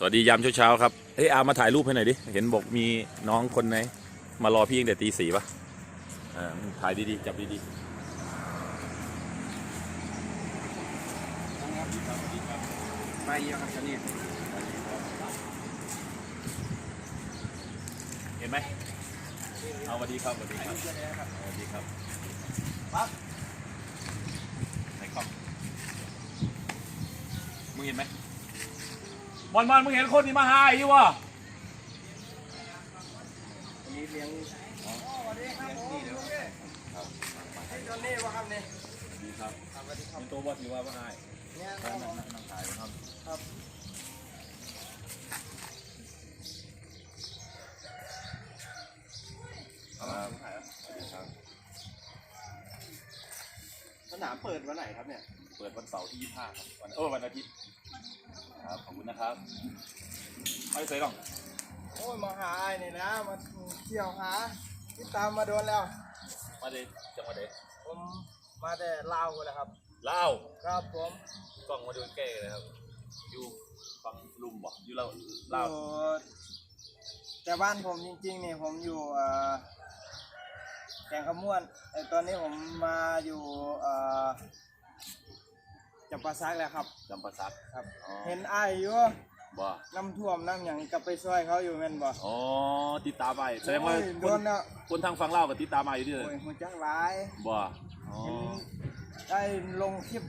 สวัสดียามเช้าๆครับเฮ้ยอามาถ่ายรูปให้หน่อยดิ เห็นบอกมีน้องคนไหน มารอพี่ตั้งแต่ตีสี่ปะอ่าถ่ายดีๆ จับดีๆ ไปเยอะครับจะนี่เห็นไหมเอาสวัสดีครับสวัสดีครับสวัสดีครับปั๊บในกล้องมึงเห็นไหม บอลบอลมึงเห็นคนที่มาหาอยู่วะวันนี้เรียงอ๋อสวัสดีครับผมนี่เดี๋ยวไอ้จอนนี่วะครับเนี่ดีครับเป็นตัวบอลอยู่ว่ามาหาเนี่ยนั่รังบนั่งนั่งถ่ายครับครับครับสวัสดีครับสนามเปิดวันไหนครับเนี่ย เปิดวันเสาร์ที่ยี่ห้าครับวันเออวันอาทิตย์ ครับขอบคุณนะครับไม่เคยหรอกโอ้ยมาหาไอ้นี่นะมาเที่ยวหาที่ตามมาโดนแล้ว มาเดจังหวัดเดผมมาแต่ลาวกันแหละครับลาวครับผมกล้องมาดูใกล้เลยครับอยู่ฝั่งลุมบ่อยู่ลาวอลาวยู่แต่บ้านผมจริงๆเนี่ยผมอยู่เอ่อแกงขมวนไอ้ตอนนี้ผมมาอยู่เอ่อ จับปาซักแล้วครับ จำปาสักครับ อ๋อเห็นอ้ายอยู่บ่น้ำท่วมน้ำหยังกลับไปช่วยเขาอยู่แม่นบ่อ๋อติดตามไปแสดงว่าโอ้ยคโดนนแล้วคนทางฝั่งลาวก็ติดตามมาอยู่ด้วยโอ้ยหัวจักหลายบ่อ๋อเห็นได้ลงคลิป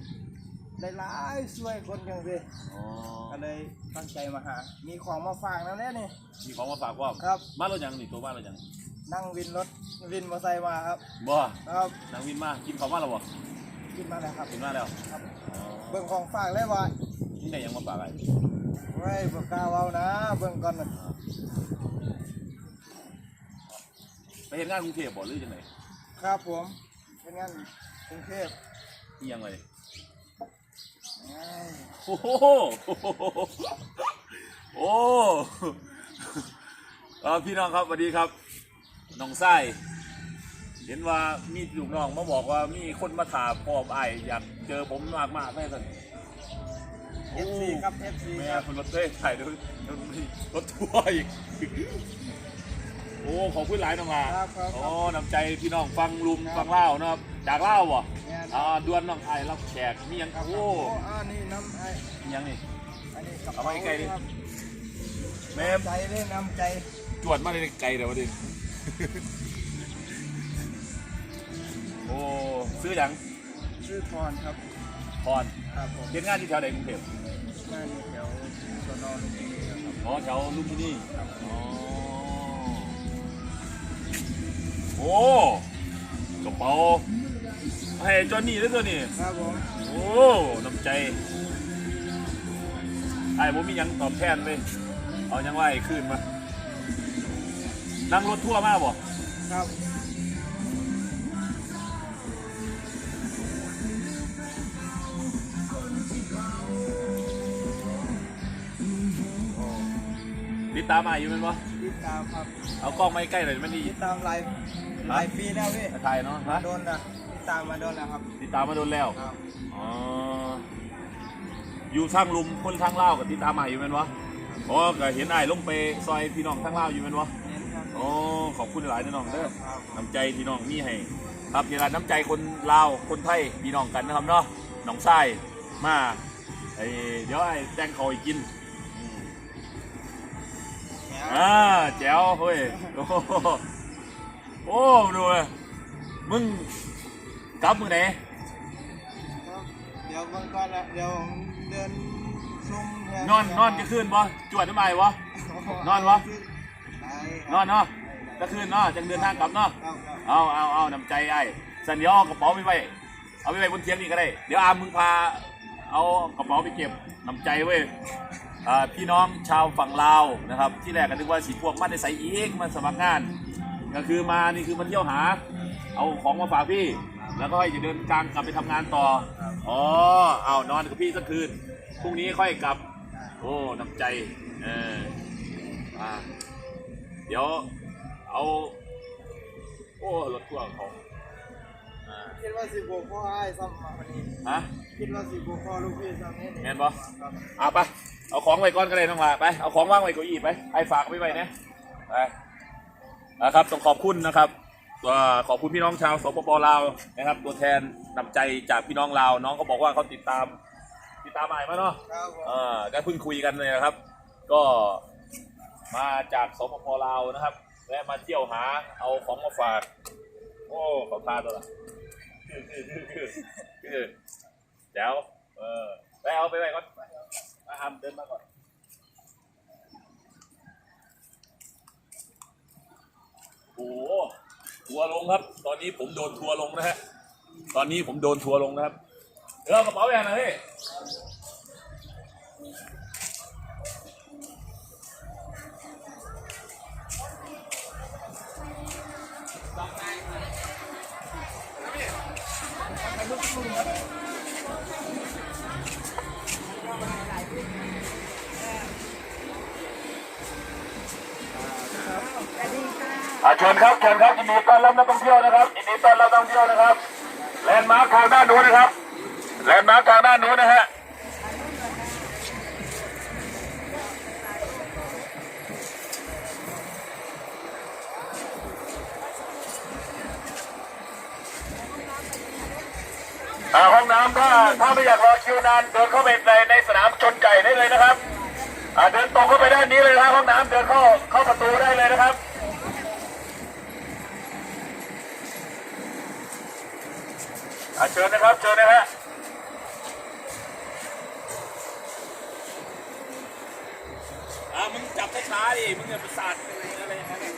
ได้หลายช่วยคนจังสิอ๋อก็เลยตั้งใจมาหา มีของมาฝากแล้วเนี่ยนี่มีของมาฝากว่าครับบ้านเรายังนี่ตัวบ้านเรายังนั่งวินรถวินมอเตอร์ไซค์มาครับบ่ครับนางวินมากินข้าวมาแล้วบ่ กินมาแล้วครับกินมาแล้วครับอ๋อเบิ่งของฝากเลยว่านี่ได้ยังมาฝากไอ้ไว้บ่กล้าเว้านะ เบิ่งก่อนนะไปเห็นงานกรุงเทพบ่หรือยังไงครับผมเป็นงานกรุงเทพนี่ยังไงเอ้ยโอ้โหโอ้เอ่อพี่น้องครับสวัสดีครับน้องไส้ เห็นว่ามีลูกน้องมาบอกว่ามีคนมาถามพ่อไอ้ายอยากเจอผมมากมากๆเลยสันเอฟซีครับเอฟซีแม่ครับคนรถเต้ถ่ายด้วยรถทัวร์อีก โอ้ขอบคุณหลายน้องลาครับครับโอ้น้ำใจพี่น้องฟังลุมฟังเล่าวนะครับจากเล่าวบ่เนี่ยอ่าดวนน้องไอ้ายรับแขกมีหยังครับโอ้โอ้อ่านี่น้ำไอ้มีหยังนี่ อันนี้กระเอาเป๋าไว้ใกล้ดิ ครับแม่ใจเล่นน้ำใจจวดมาในไกลเดี๋ยวดิ โอ้ซื้อหยังชื่อพรครับพรครับผมเฮ็ดงานที่แถวไหนกรุงเทพงานอยู่แถวสนลุมพินีครับอ๋อแถวลุมพินีอ๋อโอ้กระเป๋าให้จอนนี่ด้วยตัวนี้ครับผมโอ้น้ำใจไอ้ผมมีหยังตอบแทนเลยเอาหยังว่าไอ้คืนมานั่งรถทั่วร์มาบ่ครับ ติดตามมาอยู่แมันบ่ติดตามครับเอากล้องมาใกล้หน่อยมันดีติดตามหลายหลายปีแล้วพี่ถ่ายเนาะมาฮะโดนนะติดตามมาโดนแล้วครับติดตามมาโดนแล้วครับอ๋ออยู่ทางลุมคนทางเล่าวกับติดตามมาอยู่แมันวะอ๋อก็เห็นไอ้ายลงไปซอยพี่น้องทางเล่าวอยู่แมันวะเน้นครับอ๋อขอบคุณหลายนะน้องเด้อครับน้ำใจพี่น้องมีให้ครับนี่ละน้ำใจคนลาวคนไทยพี่น้องกันนะครับเนาะน้องทรายมาไอเดี๋ยวไอ้แตงเขาอีกกินอืม อ่าแจ๋วเฮ้ยโอ้โหโอ้ดูเลยมึงกลับมือไหนครับเดี๋ยวบางก่อนละเดี๋ยวผมเดินซุ่มแถวนอนนอนจะคืนบ่จวดทำไมวะ นอนวะ นอนเนาะจะคืนเนาะจังเดินทางกลับเนาะครับครับเอาเอาเอาน้ำใจไอ้สัญญาเอากระเป๋าไปไว้เอาไปไว้บนเตียงนี่ก็ได้ เดี๋ยวอามมึงพา เอากระเป๋าไปเก็บน้ำใจเว้ยอ่า พี่น้องชาวฝั่งลาวนะครับที่แรกก็นึกว่าสีพวกมันได้ใส่อีกมันสมัครงาน ก็คือมานี่คือมาเที่ยวหา เอาของมาฝากพี่ แล้วก็ให้จะเดินทางกลับไปทำงานต่ออ๋อเอานอนกับพี่สักคืนพรุ่งนี้ค่อยกลับ โอ้น้ำใจเอออ่าเดี๋ยวเอาโอ้รถทั่วร์เขาอ่าคิดว่าสิบโบพ่อไอ้ซ้ำมาวันนี้ฮะคิดว่าสิบโบพ่อลูกพี่ซ้ำนี่แม่นบ่ครับเอาไป เอาของไว้ก่อนก็ได้น้องลาไป เอาของวางไว้เก้าอี้ไปไอ้ฝากไว้ไว้นะไปนะครับต้องขอบคุณนะครับตัวขอบคุณพี่น้องชาวสปปลาวนะครับ ตัวแทนนำใจจากพี่น้องลาวน้องก็บอกว่าเขาติดตาม ติดตามใหม่มาเนาะครับผมเออก็เพิ่งคุยกันเลยนะครับ ก็มาจากสปปลาวนะครับและมาเที่ยวหาเอาของมาฝากโอ้ขอพาตัวละคือคือคือคือคือเดี๋ยวเออไปเอาไปไปก่อน มาทำเดินมาก่อนโอ้โหทัวร์ลงครับ ตอนนี้ผมโดนทัวร์ลงนะฮะ ตอนนี้ผมโดนทัวร์ลงนะครับ เดี๋ยวเอากระเป๋าแบงนะพี่ เชิญครับเชิญครับยินดีต้อนรับนักท่องเที่ยวนะครับยินดีต้อนรับนักท่องเที่ยวนะครับแลนด์มาร์คทางด้านนู้นนะครับแลนด์มาร์คทางด้านนู้นนะฮะอ่าห้องน้ำถ้าถ้าไม่อยากรอคิวนานเดินเข้าไปในในสนามชนไก่ได้เลยนะครับเดินตรงเข้าไปด้านนี้เลยนะห้องน้ำเดินเข้าเข้าประตูได้เลยนะครับ อะเชิญนะครับ เชิญนะฮะอ่ามึงจับช้าๆดิ มึงอย่าประสาทอะไรอย่างเงี้ย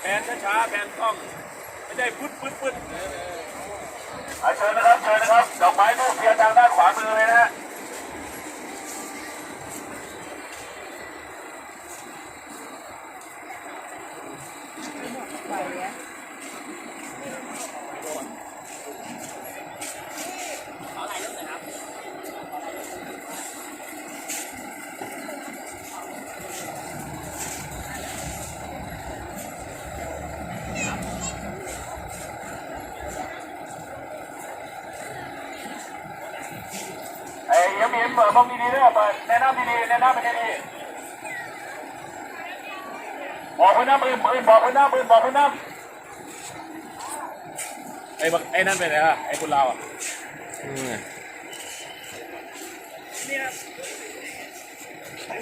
แผนช้าๆแผนคล่อง ไม่ได้ปึ๊ดปึ๊ดปึ๊ดอะเชิญนะครับ เชิญนะครับ ดอกไม้ทูบเทียนทางด้านขวามือเลยนะฮะ มองดีๆด้วยเปิดแนะนำดีๆแนะนำไปดีๆบอกเพื่อนน้ำปืนปืนบอกเพื่อนน้ำปืนบอกเพื่อนน้ำไอ้บักไอ้นั่นไปไหนอะไอ้คนลาวอะไป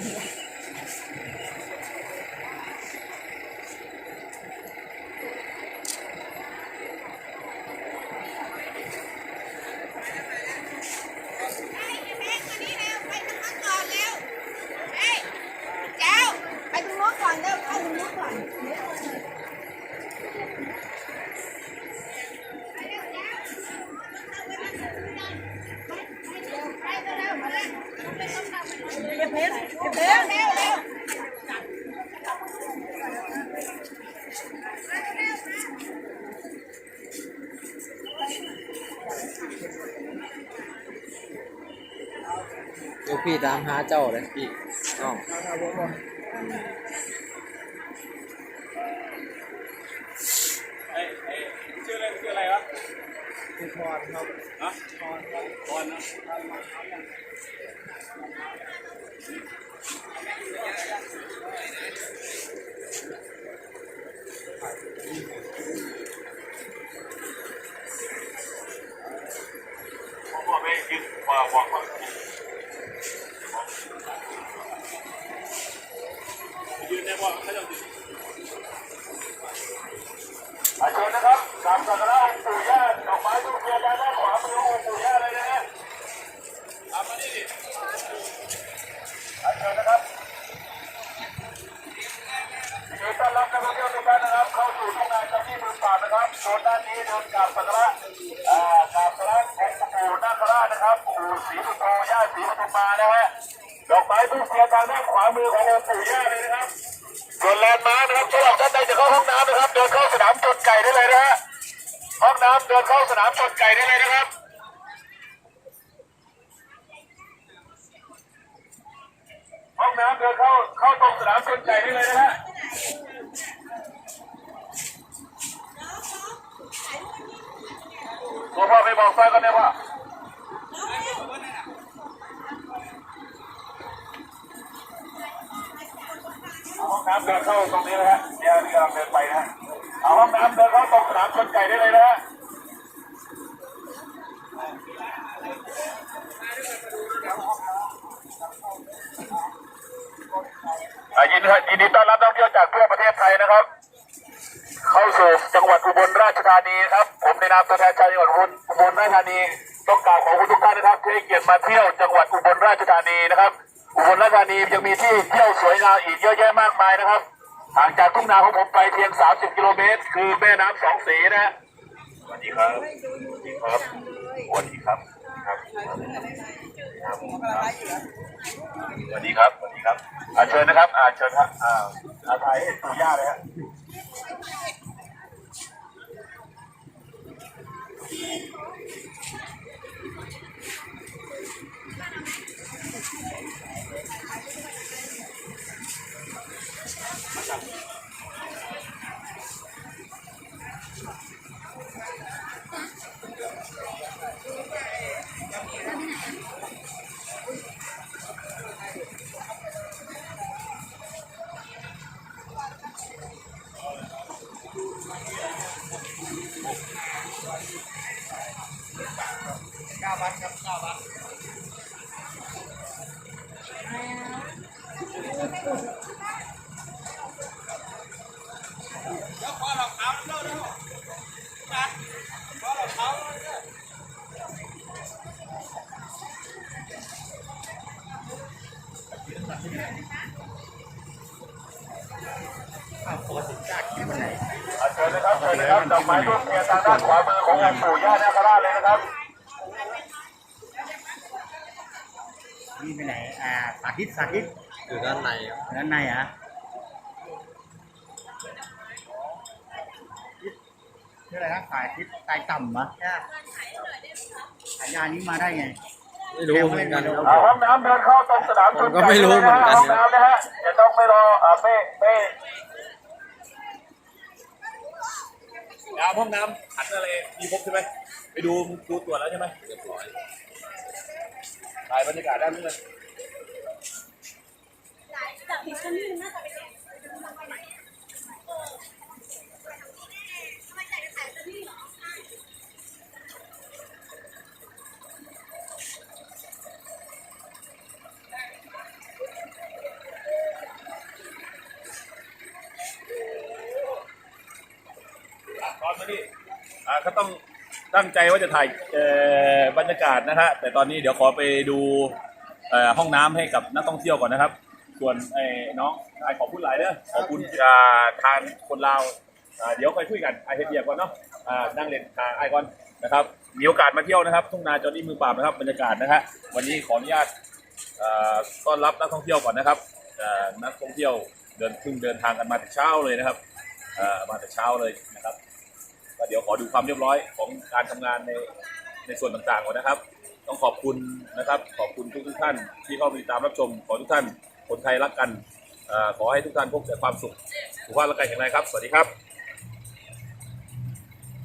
ตามหาเจ้าเลยพี่น้องไอ้ไอ้ชื่ออะไรชื่ออะไรวะคือพรครับฮะพรครับบอลนะบอกไปกิ ยืนได้ว่าเขาจะอาเชิญนะครับกราบสักการะองค์ปู่ย่าดอกไม้ทูบเทียนด้านขวามือองค์ปู่ย่าเลยนะฮะตามมานี่ดิอาเชิญนะครับยินดีต้อนรับนักท่องเที่ยวทุกท่านนะครับ เข้าสู่ทุ่งนาจ้าที่มือป่านะครับโซนด้านนี้เดินกราบสักการะอ่ากราบสักการะ ราชนะครับปู่ศรีสุโธย่าศรีปทุมมานะฮะดอกไม้ทูบเทียนทางด้านขวามือขององค์ปู่ย่าเลยนะครับส่วนแลนด์มาร์คนะครับสำหรับท่านใดจะเข้าห้องน้ำนะครับ เดินเข้าสนามชนไก่ได้เลยนะฮะห้องน้ำเดินเข้าสนามชนไก่ได้เลยนะครับห้องน้ำเดินเข้าเข้าตรงสนามชนไก่ได้เลยนะฮะหลวงพ่อไป น้ำเดินเข้าตรงนี้นะฮะเดี๋ยวเดี๋ยวเดินไปนะฮะเอาห้องน้ำเดินเข้าตรงสนามชนไก่ได้เลยนะฮะยินดียินดีต้อนรับนักท่องเที่ยวจากทั่วประเทศไทยนะครับ เข้าสู่จังหวัดอุบลราชธานีครับ ผมในนามตัวแทนชาวจังหวัดอุบลอุบลราชธานีต้องกล่าวขอบคุณทุกท่านนะครับที่ให้เกียรติมาเที่ยวจังหวัดอุบลราชธานีนะครับ อุบลราชธานียังมีที่เที่ยวสวยงามอีกเยอะแยะมากมายนะครับห่างจากทุ่งนาของผมไปเพียง 30 กิโลเมตร คือแม่น้ำสองสีนะฮะสวัสดีครับสวัสดีครับสวัสดีครับครับสวัสดีครับสวัสดีครับอ่าเชิญนะครับอ่าเชิญครับอ่าอาถ่ายให้ปู่ย่าเลยฮะอะ นี่ไปไหน อ่า สาธิต สาธิต อยู่ด้านในครับด้านในเหรอะชื่ออะไรนะสายทิศสายต่ำเหรอใช่ฉายานี้มาได้ไง ไม่รู้เหมือนกันครับอ่าผห้อม งน้ำเดินเข้าตรงสนามผมก็ไม่รู้เหมือนกัน ห้องน้ำนะฮะจะต้องไม่รออ่าไม่ไม่น้ำห้องน้ำขันอะไรมีครบใช่ไหมไปดูดูตรวจแล้วใช่ไหมเรียบร้อย ถ่ายบรรยากาศด้านนู้นเลยจากที่ฉันนี่น่าจะไปแข่งตอนนี้อ่าก็ต้อง ตั้งใจว่าจะถ่ายบรรยากาศนะฮะแต่ตอนนี้เดี๋ยวขอไปดูห้องน้ำให้กับนักท่องเที่ยวก่อนนะครับ ส่วนไอ้น้องไอ้ขอบคุณหลายเด้อขอบคุณอ่าทางคนลาวเดี๋ยวค่อยคุยกันไอเดียก่อนเนาะนั่งเล่นทางไอก่อนนะครับมีโอกาสมาเที่ยวนะครับ ทุ่งนาจอนี่มือปราบนะครับบรรยากาศนะฮะวันนี้ขออนุญาตต้อนรับนักท่องเที่ยวก่อนนะครับนักท่องเที่ยวเดินเพิ่งเดินทางกันมาแต่เช้าเลยนะครับมาแต่เช้าเลยนะครับ ก็เดี๋ยวขอดูความเรียบร้อยของการทำงานในในส่วนต่างๆก่อนนะครับ ต้องขอบคุณนะครับ ขอบคุณทุกทุกท่านที่เข้ามาติดตามรับชม ขอทุกท่านคนไทยรักกันขอให้ทุกท่านพบแต่ความสุขสุขภาพร่างกายแข็งแรงครับ สวัสดีครับ